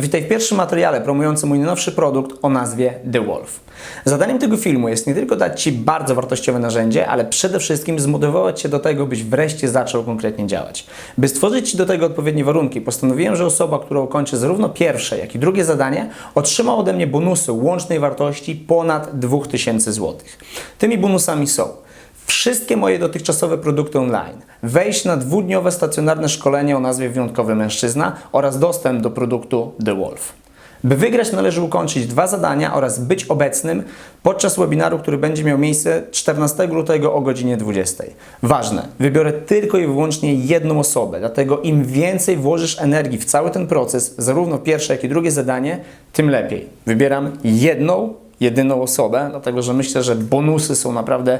Witaj w pierwszym materiale promującym mój najnowszy produkt o nazwie The Wolf. Zadaniem tego filmu jest nie tylko dać Ci bardzo wartościowe narzędzie, ale przede wszystkim zmotywować Cię do tego, byś wreszcie zaczął konkretnie działać. By stworzyć Ci do tego odpowiednie warunki, postanowiłem, że osoba, która ukończy zarówno pierwsze, jak i drugie zadanie, otrzyma ode mnie bonusy łącznej wartości ponad 2000 zł. Tymi bonusami są wszystkie moje dotychczasowe produkty online, wejść na dwudniowe stacjonarne szkolenie o nazwie Wyjątkowy Mężczyzna oraz dostęp do produktu The Wolf. By wygrać należy ukończyć dwa zadania oraz być obecnym podczas webinaru, który będzie miał miejsce 14 lutego o godzinie 20. Ważne, wybiorę tylko i wyłącznie jedną osobę, dlatego im więcej włożysz energii w cały ten proces, zarówno pierwsze, jak i drugie zadanie, tym lepiej. Wybieram jedną, jedyną osobę, dlatego że myślę, że bonusy są naprawdę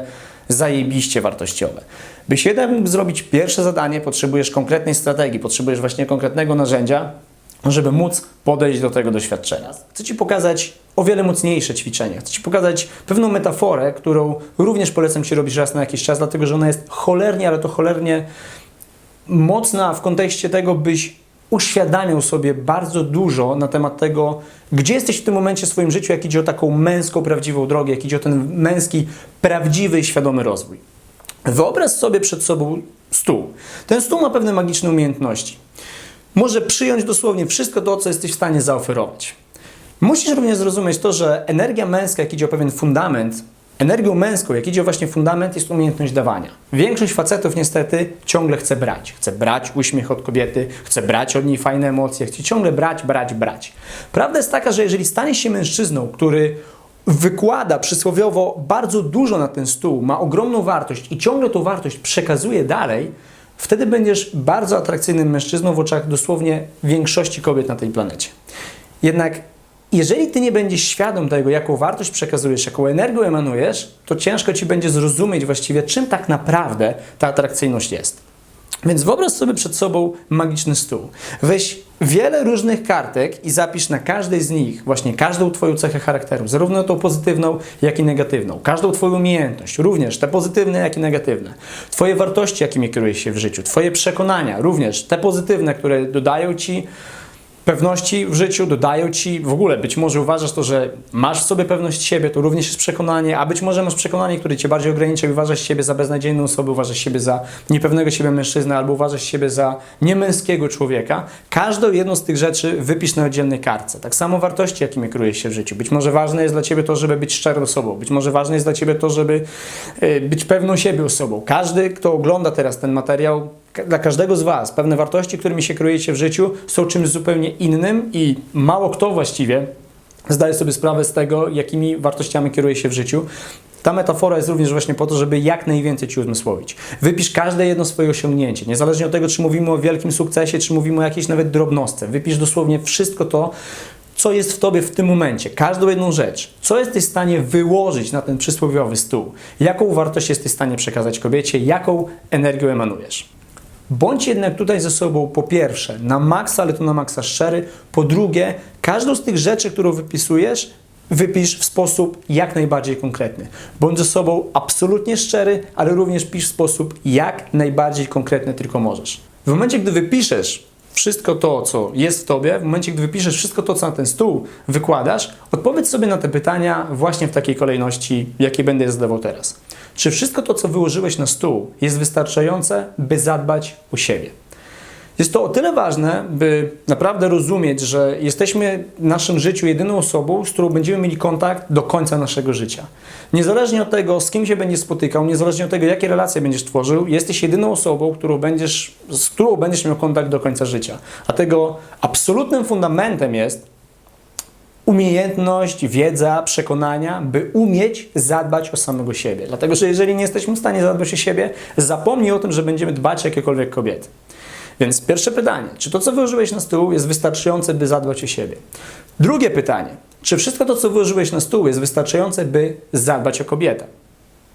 zajebiście wartościowe. Jednak mógł zrobić pierwsze zadanie, potrzebujesz konkretnej strategii, potrzebujesz właśnie konkretnego narzędzia, żeby móc podejść do tego doświadczenia. Chcę Ci pokazać o wiele mocniejsze ćwiczenie. Chcę Ci pokazać pewną metaforę, którą również polecam Ci robić raz na jakiś czas, dlatego że ona jest cholernie, ale to cholernie mocna w kontekście tego, byś uświadamiał sobie bardzo dużo na temat tego, gdzie jesteś w tym momencie w swoim życiu, jak idzie o taką męską, prawdziwą drogę, jak idzie o ten męski, prawdziwy i świadomy rozwój. Wyobraź sobie przed sobą stół. Ten stół ma pewne magiczne umiejętności. Może przyjąć dosłownie wszystko to, co jesteś w stanie zaoferować. Musisz również zrozumieć to, że energia męska, jak idzie o pewien fundament, energią męską, jak idzie właśnie fundament, jest umiejętność dawania. Większość facetów niestety ciągle chce brać. Chce brać uśmiech od kobiety, chce brać od niej fajne emocje, chce ciągle brać, brać, brać. Prawda jest taka, że jeżeli staniesz się mężczyzną, który wykłada przysłowiowo bardzo dużo na ten stół, ma ogromną wartość i ciągle tą wartość przekazuje dalej, wtedy będziesz bardzo atrakcyjnym mężczyzną w oczach dosłownie większości kobiet na tej planecie. Jednak jeżeli ty nie będziesz świadom tego, jaką wartość przekazujesz, jaką energię emanujesz, to ciężko ci będzie zrozumieć właściwie, czym tak naprawdę ta atrakcyjność jest. Więc wyobraź sobie przed sobą magiczny stół. Weź wiele różnych kartek i zapisz na każdej z nich właśnie każdą Twoją cechę charakteru, zarówno tą pozytywną, jak i negatywną. Każdą Twoją umiejętność, również te pozytywne, jak i negatywne. Twoje wartości, jakimi kierujesz się w życiu, Twoje przekonania, również te pozytywne, które dodają Ci pewności w życiu, dodają ci w ogóle, być może uważasz to, że masz w sobie pewność siebie, to również jest przekonanie, a być może masz przekonanie, które cię bardziej ogranicza i uważasz siebie za beznadziejną osobę, uważasz siebie za niepewnego siebie mężczyznę albo uważasz siebie za niemęskiego człowieka. Każdą jedną z tych rzeczy wypisz na oddzielnej kartce. Tak samo wartości, jakimi kierujesz się w życiu. Być może ważne jest dla ciebie to, żeby być szczerą osobą. Być może ważne jest dla ciebie to, żeby y, być pewną siebie osobą. Każdy, kto ogląda teraz ten materiał, dla każdego z Was pewne wartości, którymi się kierujecie w życiu, są czymś zupełnie innym i mało kto właściwie zdaje sobie sprawę z tego, jakimi wartościami kieruje się w życiu. Ta metafora jest również właśnie po to, żeby jak najwięcej Ci uzmysłowić. Wypisz każde jedno swoje osiągnięcie, niezależnie od tego, czy mówimy o wielkim sukcesie, czy mówimy o jakiejś nawet drobnostce. Wypisz dosłownie wszystko to, co jest w Tobie w tym momencie, każdą jedną rzecz, co jesteś w stanie wyłożyć na ten przysłowiowy stół, jaką wartość jesteś w stanie przekazać kobiecie, jaką energię emanujesz. Bądź jednak tutaj ze sobą po pierwsze na maksa, ale to na maksa szczery. Po drugie, każdą z tych rzeczy, którą wypisujesz, wypisz w sposób jak najbardziej konkretny. Bądź ze sobą absolutnie szczery, ale również pisz w sposób jak najbardziej konkretny tylko możesz. W momencie, gdy wypiszesz wszystko to, co jest w tobie, w momencie, gdy wypiszesz wszystko to, co na ten stół wykładasz, odpowiedz sobie na te pytania właśnie w takiej kolejności, jakie będę je zadawał teraz. Czy wszystko to, co wyłożyłeś na stół, jest wystarczające, by zadbać o siebie? Jest to o tyle ważne, by naprawdę rozumieć, że jesteśmy w naszym życiu jedyną osobą, z którą będziemy mieli kontakt do końca naszego życia. Niezależnie od tego, z kim się będziesz spotykał, niezależnie od tego, jakie relacje będziesz tworzył, jesteś jedyną osobą, którą będziesz, z którą będziesz miał kontakt do końca życia. Dlatego absolutnym fundamentem jest umiejętność, wiedza, przekonania, by umieć zadbać o samego siebie. Dlatego, że jeżeli nie jesteśmy w stanie zadbać o siebie, zapomnij o tym, że będziemy dbać o jakiekolwiek kobiety. Więc pierwsze pytanie, czy to, co wyłożyłeś na stół, jest wystarczające, by zadbać o siebie? Drugie pytanie, czy wszystko to, co wyłożyłeś na stół, jest wystarczające, by zadbać o kobietę?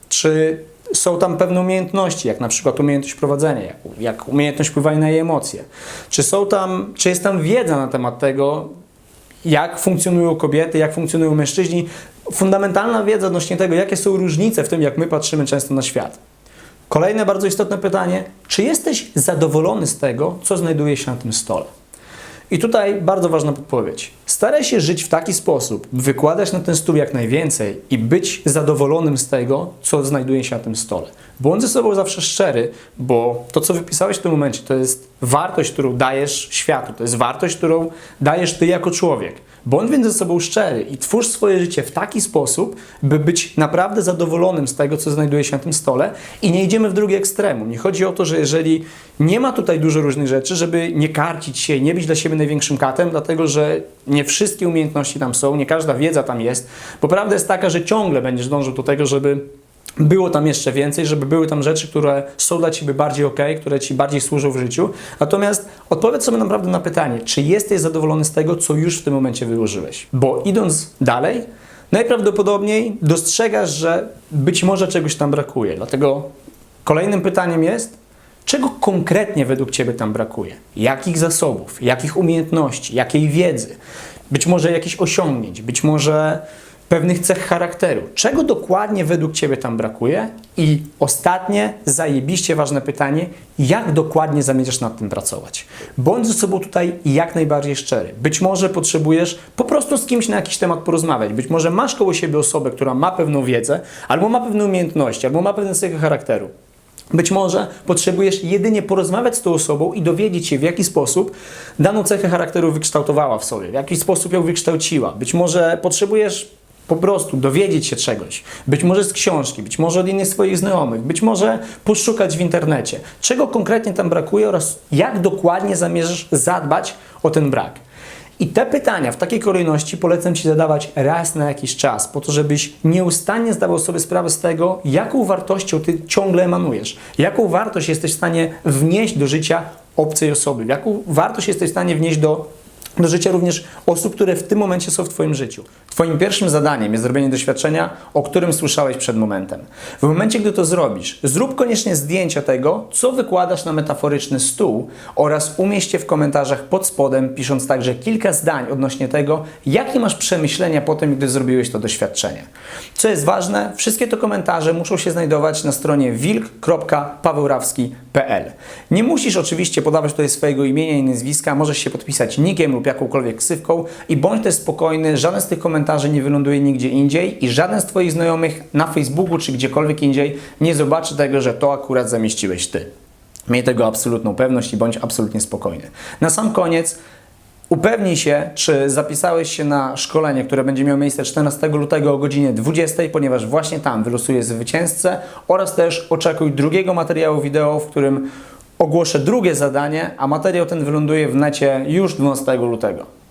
Czy są tam pewne umiejętności, jak na przykład umiejętność prowadzenia, jak, jak umiejętność wpływania na jej emocje? Czy, są tam, czy jest tam wiedza na temat tego, jak funkcjonują kobiety, jak funkcjonują mężczyźni? Fundamentalna wiedza odnośnie tego, jakie są różnice w tym, jak my patrzymy często na świat. Kolejne bardzo istotne pytanie: czy jesteś zadowolony z tego, co znajduje się na tym stole? I tutaj bardzo ważna podpowiedź. Staraj się żyć w taki sposób, wykładać na ten stół jak najwięcej i być zadowolonym z tego, co znajduje się na tym stole. Bądź ze sobą zawsze szczery, bo to, co wypisałeś w tym momencie, to jest wartość, którą dajesz światu, to jest wartość, którą dajesz ty jako człowiek. Bądź więc ze sobą szczery i twórz swoje życie w taki sposób, by być naprawdę zadowolonym z tego, co znajduje się na tym stole i nie idziemy w drugie ekstremum. Nie chodzi o to, że jeżeli nie ma tutaj dużo różnych rzeczy, żeby nie karcić się nie być dla siebie największym katem, dlatego że nie wszystkie umiejętności tam są, nie każda wiedza tam jest, bo prawda jest taka, że ciągle będziesz dążył do tego, żeby było tam jeszcze więcej, żeby były tam rzeczy, które są dla Ciebie bardziej ok, które Ci bardziej służą w życiu. Natomiast odpowiedz sobie naprawdę na pytanie, czy jesteś zadowolony z tego, co już w tym momencie wyłożyłeś. Bo idąc dalej, najprawdopodobniej dostrzegasz, że być może czegoś tam brakuje. Dlatego kolejnym pytaniem jest, czego konkretnie według Ciebie tam brakuje? Jakich zasobów, jakich umiejętności, jakiej wiedzy? Być może jakichś osiągnięć, być może pewnych cech charakteru. Czego dokładnie według Ciebie tam brakuje? I ostatnie, zajebiście ważne pytanie, jak dokładnie zamierzasz nad tym pracować? Bądź ze sobą tutaj jak najbardziej szczery. Być może potrzebujesz po prostu z kimś na jakiś temat porozmawiać. Być może masz koło siebie osobę, która ma pewną wiedzę, albo ma pewne umiejętności, albo ma pewne cechy charakteru. Być może potrzebujesz jedynie porozmawiać z tą osobą i dowiedzieć się, w jaki sposób daną cechę charakteru wykształtowała w sobie, w jaki sposób ją wykształciła. Być może potrzebujesz po prostu dowiedzieć się czegoś, być może z książki, być może od innych swoich znajomych, być może poszukać w internecie, czego konkretnie tam brakuje oraz jak dokładnie zamierzasz zadbać o ten brak. I te pytania w takiej kolejności polecam Ci zadawać raz na jakiś czas, po to, żebyś nieustannie zdawał sobie sprawę z tego, jaką wartością Ty ciągle emanujesz, jaką wartość jesteś w stanie wnieść do życia obcej osoby, jaką wartość jesteś w stanie wnieść do do życia również osób, które w tym momencie są w Twoim życiu. Twoim pierwszym zadaniem jest zrobienie doświadczenia, o którym słyszałeś przed momentem. W momencie, gdy to zrobisz, zrób koniecznie zdjęcia tego, co wykładasz na metaforyczny stół oraz umieść je w komentarzach pod spodem, pisząc także kilka zdań odnośnie tego, jakie masz przemyślenia po tym, gdy zrobiłeś to doświadczenie. Co jest ważne, wszystkie te komentarze muszą się znajdować na stronie wilk.pawełrawski.pl. Nie musisz oczywiście podawać tutaj swojego imienia i nazwiska, możesz się podpisać nickiem lub jakąkolwiek ksywką i bądź też spokojny, żaden z tych komentarzy nie wyląduje nigdzie indziej i żaden z Twoich znajomych na Facebooku czy gdziekolwiek indziej nie zobaczy tego, że to akurat zamieściłeś Ty. Miej tego absolutną pewność i bądź absolutnie spokojny. Na sam koniec Upewnij się, czy zapisałeś się na szkolenie, które będzie miało miejsce 14 lutego o godzinie 20, ponieważ właśnie tam wylosuję zwycięzcę oraz też oczekuj drugiego materiału wideo, w którym ogłoszę drugie zadanie, a materiał ten wyląduje w necie już 12 lutego.